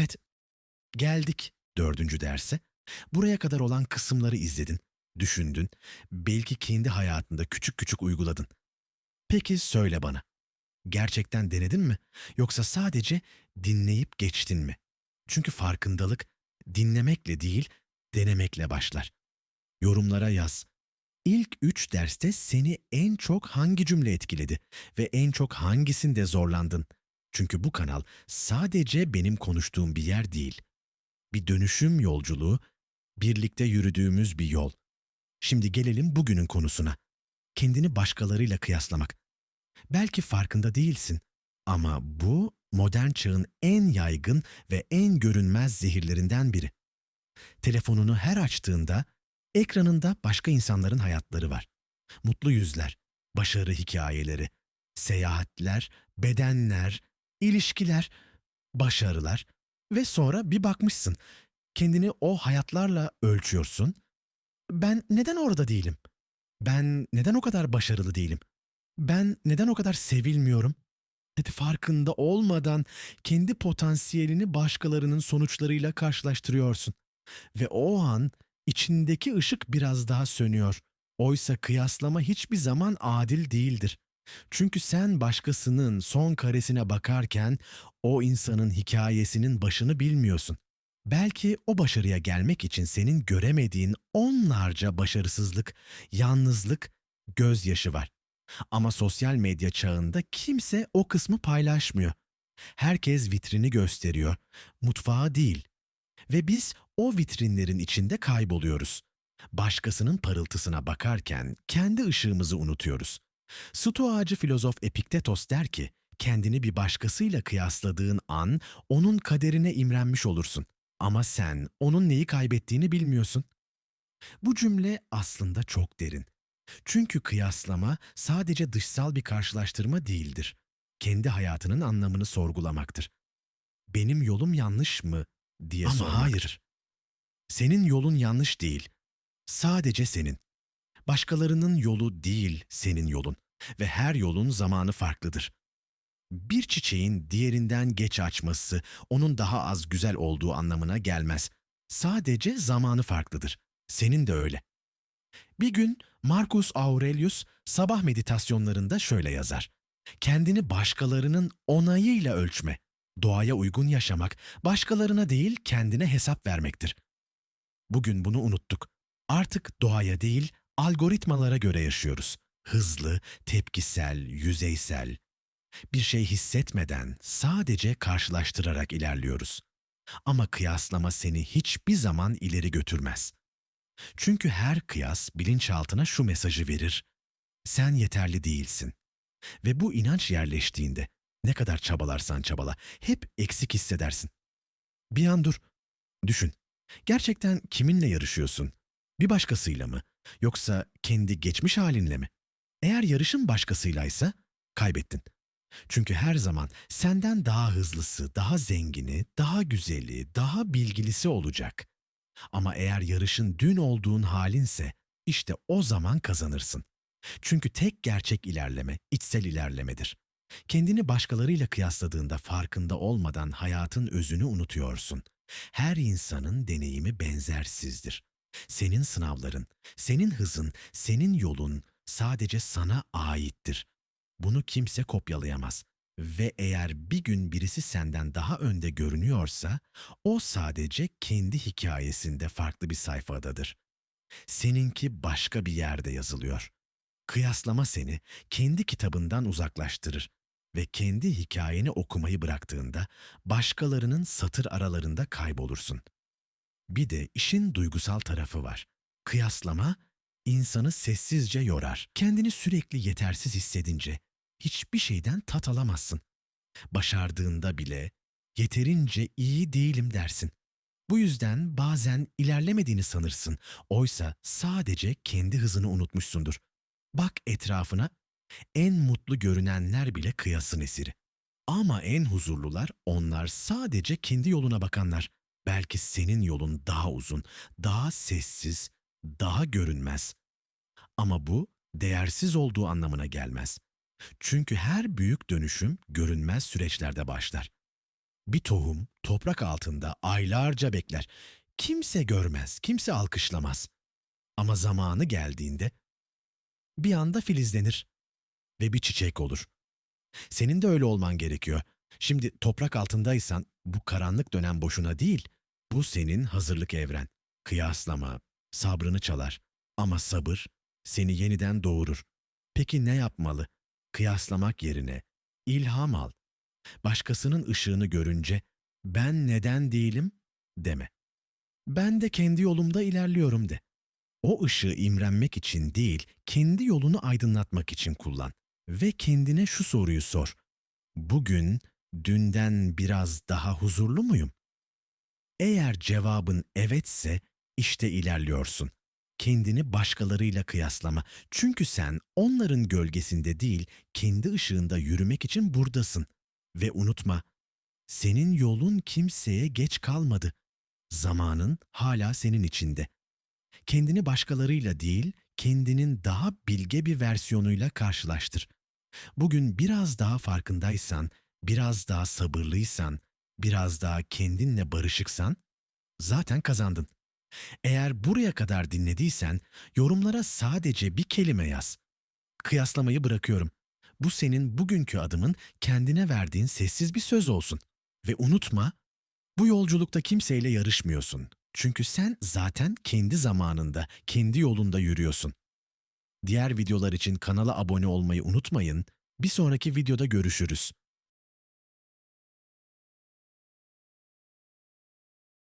Evet, geldik dördüncü derse. Buraya kadar olan kısımları izledin, düşündün, belki kendi hayatında küçük küçük uyguladın. Peki söyle bana, gerçekten denedin mi? Yoksa sadece dinleyip geçtin mi? Çünkü farkındalık dinlemekle değil, denemekle başlar. Yorumlara yaz. İlk üç derste seni en çok hangi cümle etkiledi ve en çok hangisinde zorlandın? Çünkü bu kanal sadece benim konuştuğum bir yer değil. Bir dönüşüm yolculuğu, birlikte yürüdüğümüz bir yol. Şimdi gelelim bugünün konusuna. Kendini başkalarıyla kıyaslamak. Belki farkında değilsin ama bu modern çağın en yaygın ve en görünmez zehirlerinden biri. Telefonunu her açtığında ekranında başka insanların hayatları var. Mutlu yüzler, başarı hikayeleri, seyahatler, bedenler, ilişkiler, başarılar ve sonra bir bakmışsın. Kendini o hayatlarla ölçüyorsun. Ben neden orada değilim? Ben neden o kadar başarılı değilim? Ben neden o kadar sevilmiyorum? Dedi farkında olmadan kendi potansiyelini başkalarının sonuçlarıyla karşılaştırıyorsun. Ve o an içindeki ışık biraz daha sönüyor. Oysa kıyaslama hiçbir zaman adil değildir. Çünkü sen başkasının son karesine bakarken o insanın hikayesinin başını bilmiyorsun. Belki o başarıya gelmek için senin göremediğin onlarca başarısızlık, yalnızlık, gözyaşı var. Ama sosyal medya çağında kimse o kısmı paylaşmıyor. Herkes vitrini gösteriyor, mutfağı değil. Ve biz o vitrinlerin içinde kayboluyoruz. Başkasının parıltısına bakarken kendi ışığımızı unutuyoruz. Stoacı filozof Epiktetos der ki, kendini bir başkasıyla kıyasladığın an onun kaderine imrenmiş olursun. Ama sen onun neyi kaybettiğini bilmiyorsun. Bu cümle aslında çok derin. Çünkü kıyaslama sadece dışsal bir karşılaştırma değildir. Kendi hayatının anlamını sorgulamaktır. Benim yolum yanlış mı diye Ama sormaktır. hayır. Senin yolun yanlış değil. Sadece senin. Başkalarının yolu değil senin yolun ve her yolun zamanı farklıdır. Bir çiçeğin diğerinden geç açması onun daha az güzel olduğu anlamına gelmez. Sadece zamanı farklıdır. Senin de öyle. Bir gün Marcus Aurelius sabah meditasyonlarında şöyle yazar. Kendini başkalarının onayıyla ölçme. Doğaya uygun yaşamak, başkalarına değil kendine hesap vermektir. Bugün bunu unuttuk. Artık doğaya değil, algoritmalara göre yaşıyoruz. Hızlı, tepkisel, yüzeysel. Bir şey hissetmeden sadece karşılaştırarak ilerliyoruz. Ama kıyaslama seni hiçbir zaman ileri götürmez. Çünkü her kıyas bilinçaltına şu mesajı verir. Sen yeterli değilsin. Ve bu inanç yerleştiğinde ne kadar çabalarsan çabala hep eksik hissedersin. Bir an dur. Düşün. Gerçekten kiminle yarışıyorsun? Bir başkasıyla mı? Yoksa kendi geçmiş halinle mi? Eğer yarışın başkasıylaysa kaybettin. Çünkü her zaman senden daha hızlısı, daha zengini, daha güzeli, daha bilgilisi olacak. Ama eğer yarışın dün olduğun halinse işte o zaman kazanırsın. Çünkü tek gerçek ilerleme içsel ilerlemedir. Kendini başkalarıyla kıyasladığında farkında olmadan hayatın özünü unutuyorsun. Her insanın deneyimi benzersizdir. Senin sınavların, senin hızın, senin yolun sadece sana aittir. Bunu kimse kopyalayamaz. Ve eğer bir gün birisi senden daha önde görünüyorsa, o sadece kendi hikayesinde farklı bir sayfadadır. Seninki başka bir yerde yazılıyor. Kıyaslama seni kendi kitabından uzaklaştırır ve kendi hikayeni okumayı bıraktığında başkalarının satır aralarında kaybolursun. Bir de işin duygusal tarafı var. Kıyaslama insanı sessizce yorar. Kendini sürekli yetersiz hissedince hiçbir şeyden tat alamazsın. Başardığında bile yeterince iyi değilim dersin. Bu yüzden bazen ilerlemediğini sanırsın. Oysa sadece kendi hızını unutmuşsundur. Bak etrafına, en mutlu görünenler bile kıyasın esiri. Ama en huzurlular onlar sadece kendi yoluna bakanlar. Belki senin yolun daha uzun, daha sessiz, daha görünmez. Ama bu değersiz olduğu anlamına gelmez. Çünkü her büyük dönüşüm görünmez süreçlerde başlar. Bir tohum toprak altında aylarca bekler. Kimse görmez, kimse alkışlamaz. Ama zamanı geldiğinde bir anda filizlenir ve bir çiçek olur. Senin de öyle olman gerekiyor. Şimdi toprak altındaysan bu karanlık dönem boşuna değil. Bu senin hazırlık evren. Kıyaslama, sabrını çalar. Ama sabır seni yeniden doğurur. Peki ne yapmalı? Kıyaslamak yerine ilham al. Başkasının ışığını görünce ben neden değilim deme. Ben de kendi yolumda ilerliyorum de. O ışığı imrenmek için değil, kendi yolunu aydınlatmak için kullan. Ve kendine şu soruyu sor. Bugün dünden biraz daha huzurlu muyum? Eğer cevabın evetse işte ilerliyorsun. Kendini başkalarıyla kıyaslama. Çünkü sen onların gölgesinde değil, kendi ışığında yürümek için buradasın. Ve unutma, senin yolun kimseye geç kalmadı. Zamanın hala senin içinde. Kendini başkalarıyla değil, kendinin daha bilge bir versiyonuyla karşılaştır. Bugün biraz daha farkındaysan, biraz daha sabırlıysan, biraz daha kendinle barışıksan zaten kazandın. Eğer buraya kadar dinlediysen yorumlara sadece bir kelime yaz. Kıyaslamayı bırakıyorum. Bu senin bugünkü adımın kendine verdiğin sessiz bir söz olsun. Ve unutma, bu yolculukta kimseyle yarışmıyorsun. Çünkü sen zaten kendi zamanında, kendi yolunda yürüyorsun. Diğer videolar için kanala abone olmayı unutmayın. Bir sonraki videoda görüşürüz.